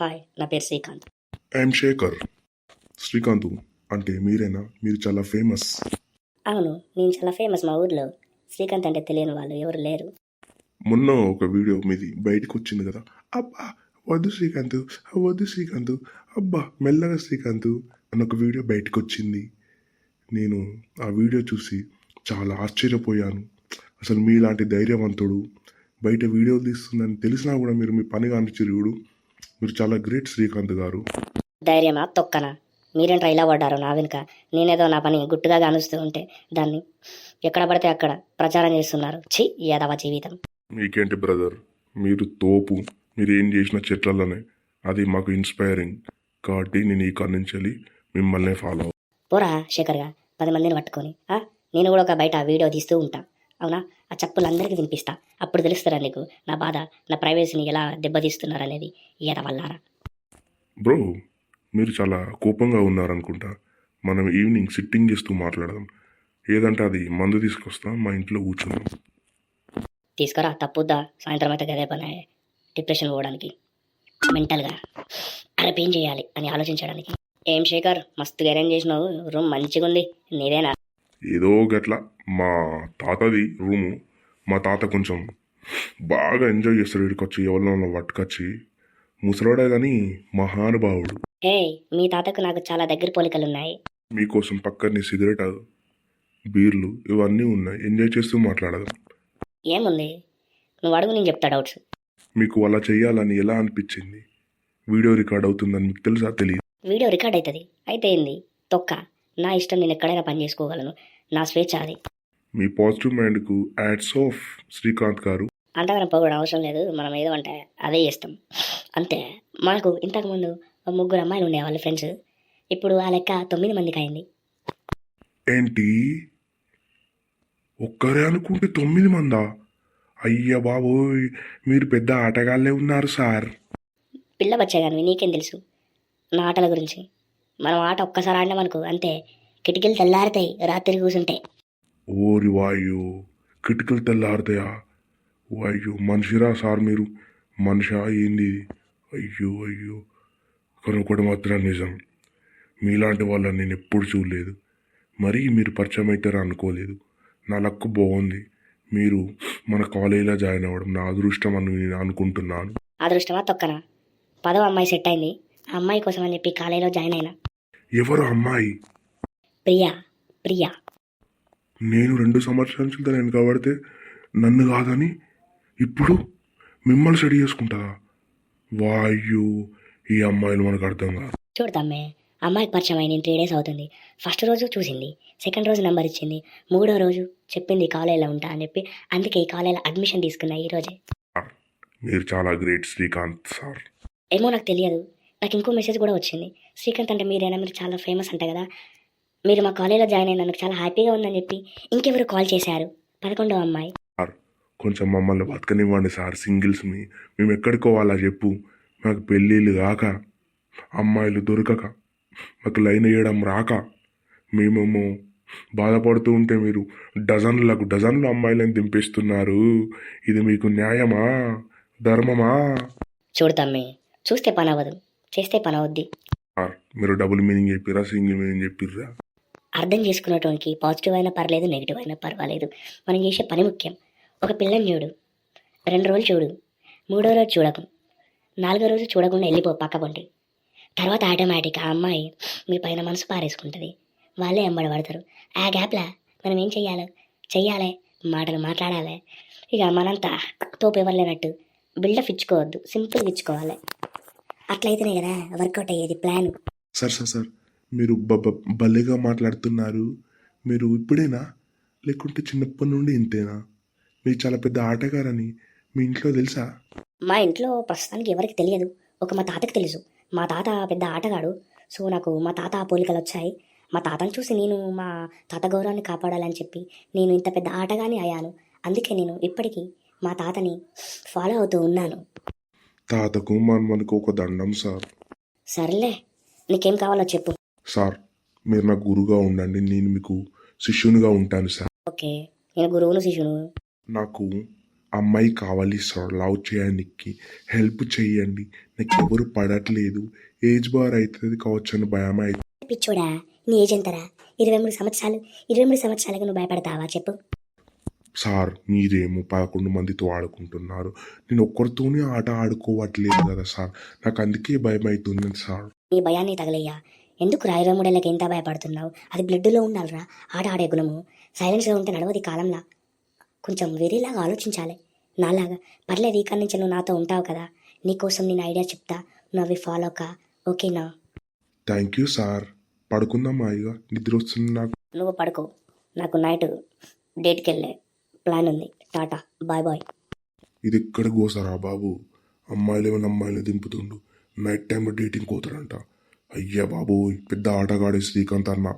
Hi నా పేరు Srikanth. I'm Shekhar. Srikanth అంటే మీరేనా? మీరు చాలా ఫేమస్. అవును నేను చాలా ఫేమస్ మా ఊర్లో. శ్రీకాంత్ అంటే తెలియని వాళ్ళు ఎవరు లేరు. మొన్న ఒక వీడియో మీది బయటకు వచ్చింది కదా. అబ్బా వద్దు శ్రీకాంత్ వద్దు శ్రీకాంత్ అబ్బా మెల్లగా శ్రీకాంత్ అని ఒక వీడియో బయటకు వచ్చింది. నేను ఆ వీడియో చూసి చాలా ఆశ్చర్యపోయాను. అసలు మీలాంటి ధైర్యవంతుడు బయట వీడియోలు తీస్తుందని తెలిసినా కూడా మీరు మీ పని కానిచ్చిరుడు మీరు చాలా గ్రేట్ శ్రీకాంత్ గారు. ధైర్యమా? తొక్కనా? మీరేంట్రా ఇలా పడ్డారు నా వెనుక? నేనేదో నా పని గుట్టుగా కానుస్తూ ఉంటే దాన్ని ఎక్కడ పడితే అక్కడ ప్రచారం చేస్తున్నారు. ఛీ యాదవ జీవితం. మీకేంటి బ్రదర్? మీరు తోపు. మీరు ఏం చేసిన చెట్లలోనే. అది మాకు ఇన్స్పైరింగ్. కాబట్టి నేను ఈ కాడ నుంచి వెళ్ళి మిమ్మల్ని ఫాలో పోరా శేఖర్గా పది మందిని పట్టుకొని? నేను కూడా ఒక బయట వీడియో తీస్తూ ఉంటా. అవునా? ఆ చెప్పులు అందరికీ వినిపిస్తా. అప్పుడు తెలుస్తారా నీకు? నా బాధ నా ప్రైవసీని ఎలా దెబ్బతీస్తున్నారు అనేది ఎదవల్లారా బ్రో మీరు చాలా కోపంగా ఉన్నారనుకుంటా. మనం ఈవినింగ్ సిట్టింగ్ చేస్తూ మాట్లాడదాం. ఏదంటే అది మందు తీసుకొస్తాం మా ఇంట్లో కూర్చుందాం. తీసుకురా తప్పుద్దా? సాయంత్రం అయితే గదే పని. డిప్రెషన్ పోవడానికి. మెంటల్గా. అరే ఏం చేయాలి? అని ఆలోచించడానికి. ఏం శేఖర్ మస్తుగా అరేంజ్ చేసినావు. రూమ్ మంచిగా ఉంది నీదేనా? ఏదో గట్ల మా తాతది రూము మా తాత కొంచెం బాగా ఎంజాయ్ చేస్తాడు ఇక్కడికి వచ్చి ఎవరినో పట్టుకొచ్చి. ముసలోడే కానీ మహానుభావుడు. హే మీ తాతకు నాకు చాలా దగ్గర పోలికలు ఉన్నాయి మీకోసం పక్కనే సిగరెట్ బీర్లు ఇవన్నీ ఉన్నాయి. ఎంజాయ్ చేస్తూ మాట్లాడదాం. ఏముంది? నువ్వు అడుగు నేను చెప్తా డౌట్స్. మీకు అలా చేయాలని ఎలా అనిపించింది? వీడియో రికార్డ్ అవుతుందని మీకు తెలుసా? తెలియదు వీడియో రికార్డ్ అవుతుంది. అయితే ఏంది? తొక్క. నా ఇష్టం నేను ఎక్కడైనా పని చేసుకోగలను. నా స్వేచ్ఛ అది. మీ పాజిటివ్ మైండ్కు యాడ్స్ ఆఫ్ శ్రీకాంత్ గారు. అంతగానం పోగడం అవసరం లేదు. మనం ఏదో అంటే అదే చేస్తాం. అంతే. మనకు ఇంతకుముందు ముగ్గురు అమ్మాయిలు ఉండేవాళ్ళు ఫ్రెండ్స్ ఇప్పుడు ఆ లెక్క తొమ్మిది మందికి అయింది. ఏంటి? ఒక్కరే అనుకుంటే తొమ్మిది మందా? అయ్య బాబోయ్ మీరు పెద్ద ఆటగాళ్ళే ఉన్నారు సార్. పిల్ల వచ్చే కానీ నీకేం తెలుసు? నా ఆటల గురించి. మనం ఆట ఒక్కసారి ఆడినాం అనుకో అంతే. కిటికీలు తెల్లారుతాయి రాత్రి కూర్చుంటే ఓరి వాయు కిటికలు తెల్లారుతాయా? అయ్యో మనిషిరా సార్ మీరు? మనిషా ఏంది? అయ్యో అయ్యో. కానీ ఒకటి మాత్రం నిజం. మీలాంటి వాళ్ళని నేను ఎప్పుడు చూడలేదు. మరీ మీరు పరిచయం అవుతారా అనుకోలేదు. నా లక్కు బాగుంది. మీరు మన కాలేజీలో జాయిన్ అవ్వడం నా అదృష్టం అని నేను అనుకుంటున్నాను. అదృష్టమా తొక్కనా? పదవ అమ్మాయి సెట్ అయింది. ఆ అమ్మాయి కోసం అని చెప్పి కాలేజీలో జాయిన్ అయినా. ఎవరు అమ్మాయి? ప్రియా ప్రియా. నేను రెండు సంవత్సరాల నుంచి తను వెనక పడితే నన్ను కాదని ఇప్పుడు మిమ్మల్ని స్టడీ చేసుకుంటుందా వాయు ఈ అమ్మాయిలు మనకు అర్థం కాదు. చూడతామ్మే అమ్మాయికి పరిచయం అయింది త్రీ డేస్ అవుతుంది. ఫస్ట్ రోజు చూసింది సెకండ్ రోజు నెంబర్ ఇచ్చింది మూడో రోజు చెప్పింది కాలేజీలో ఉంటా అని చెప్పి అందుకే ఈ కాలేజీలో అడ్మిషన్ తీసుకున్నా ఈ రోజే. మీరు చాలా గ్రేట్ శ్రీకాంత్ సార్. ఏమో నాకు తెలియదు నాకు ఇంకో మెసేజ్ కూడా వచ్చింది. శ్రీకాంత్ అంటే మీరేనా? మీరు చాలా ఫేమస్ అంట కదా. మీరు మా కాలేజీలో జాయిన్ అయినందుకు చాలా హ్యాపీగా ఉందని చెప్పి ఇంకెవరు కాల్ చేశారు? పదకొండవ అమ్మాయి. సార్ కొంచెం మమ్మల్ని బతకనివ్వండి సార్ సింగిల్స్ని. మేము ఎక్కడికోవాలా చెప్పు. మాకు పెళ్ళిళ్ళు కాక అమ్మాయిలు దొరకక మాకు లైన్ వేయడం రాక. మేమేమో బాధపడుతూ ఉంటే మీరు డజన్లకు డజన్లు అమ్మాయిలను దింపేస్తున్నారు. ఇది మీకు న్యాయమా? ధర్మమా? చూడతామ్మే చూస్తే పని అవ్వదు. చేస్తే పని అవుద్ది. సార్ మీరు డబుల్ మీనింగ్ చెప్పిరా సింగిల్ మీనింగ్ చెప్పిర్రా? అర్థం చేసుకునేటోనికి పాజిటివ్ అయినా పర్లేదు నెగిటివ్ అయినా పర్వాలేదు. మనం చేసే పని ముఖ్యం. ఒక పిల్లని చూడు. రెండు రోజులు చూడు. మూడో రోజు చూడకు. నాలుగో రోజు చూడకుండా వెళ్ళిపో పక్క తర్వాత ఆటోమేటిక్ ఆ అమ్మాయి మీ పైన మనసు పారేసుకుంటుంది. వాళ్ళే అమ్మడి పడతారు. ఆ గ్యాప్లా మనం ఏం చెయ్యాలి? చెయ్యాలి. మాటలు మాట్లాడాలి. ఇక మనంతా తోపు ఇవ్వలేనట్టు బిల్డప్ ఇచ్చుకోవద్దు. సింపుల్గా ఇచ్చుకోవాలి. అట్లయితేనే కదా వర్కౌట్ అయ్యేది ప్లాన్ సార్ సార్ సార్. మీరు భలేగా మాట్లాడుతున్నారు. మీరు ఇప్పుడేనా? లేకుంటే చిన్నప్పటి నుండి ఇంతేనా? మీరు చాలా పెద్ద ఆటగారని మీ ఇంట్లో తెలుసా? మా ఇంట్లో ప్రస్తుతానికి ఎవరికి తెలియదు. ఒక మా తాతకి తెలుసు. మా తాత పెద్ద ఆటగాడు. సో నాకు మా తాత పోలికలు వచ్చాయి. మా తాతను చూసి నేను మా తాత గౌరవాన్ని కాపాడాలని చెప్పి నేను ఇంత పెద్ద ఆటగాని అయ్యాను. అందుకే నేను ఇప్పటికీ మా తాతని ఫాలో అవుతూ ఉన్నాను. తాతకు మన మనకు ఒక దండం సార్. సర్లే నీకేం కావాలో చెప్పు. సార్ మీరు నా గురుగా ఉండండి నేను మీకు శిష్యునిగా ఉంటాను సార్. ఓకే నేను గురువును శిష్యును నాకు అమ్మాయి కావాలి సార్ లవ్ చేయడానికి హెల్ప్ చేయండి. నాకు ఎవరు పడట్లేదు. ఏజ్ బార్ అవుతుంది కావచ్చు అని భయం అవుతుంది. పిచ్చోడా నీ ఏజ్ ఎంతరా? ఇరవై మూడు సంవత్సరాలు ఇరవై మూడు సంవత్సరాలకు నువ్వు భయపడతావా? చెప్పు. సార్ మీరేమో పదకొండు మందితో ఆడుకుంటున్నారు. నేను ఒక్కరితోనే ఆట ఆడుకోవట్లేదు కదా సార్. నాకు అందుకే భయం అవుతుంది సార్. నీ భయాన్ని తగలయ్యా. ఎందుకు రా ఇరవై మూడేళ్ళకి ఎంత భయపడుతున్నావు? అది బ్లడ్లో ఉండాలిరా. ఆట ఆడే గుణము. సైలెన్స్గా ఉంటే నడవది కాలంలా. కొంచెం వేరేలాగా ఆలోచించాలి. నాలాగా. పర్లేదు ఈ కాడి నుంచి నువ్వు నాతో ఉంటావు కదా. నీకోసం నేను ఐడియా చెప్తా. నువ్వు అవి ఫాలో కా ఓకేనా? Thank you sir. పడుకుందామా ఇక? నిద్ర వస్తుంది నాకు. నువ్వు పడుకో. నాకు నైట్ డేట్కి వెళ్ళే ప్లాన్ ఉంది. టాటా. Bye bye. ఇది ఎక్కడ కోసారా బాబు? అమ్మాయిలు ఏమైనా అమ్మాయిలు దింపుతుండు. నైట్ టైంలో డేటింగ్ పోతాడంట. అయ్యా బాబోయ్ పెద్ద ఆటగాడే శ్రీకాంత్ అన్న.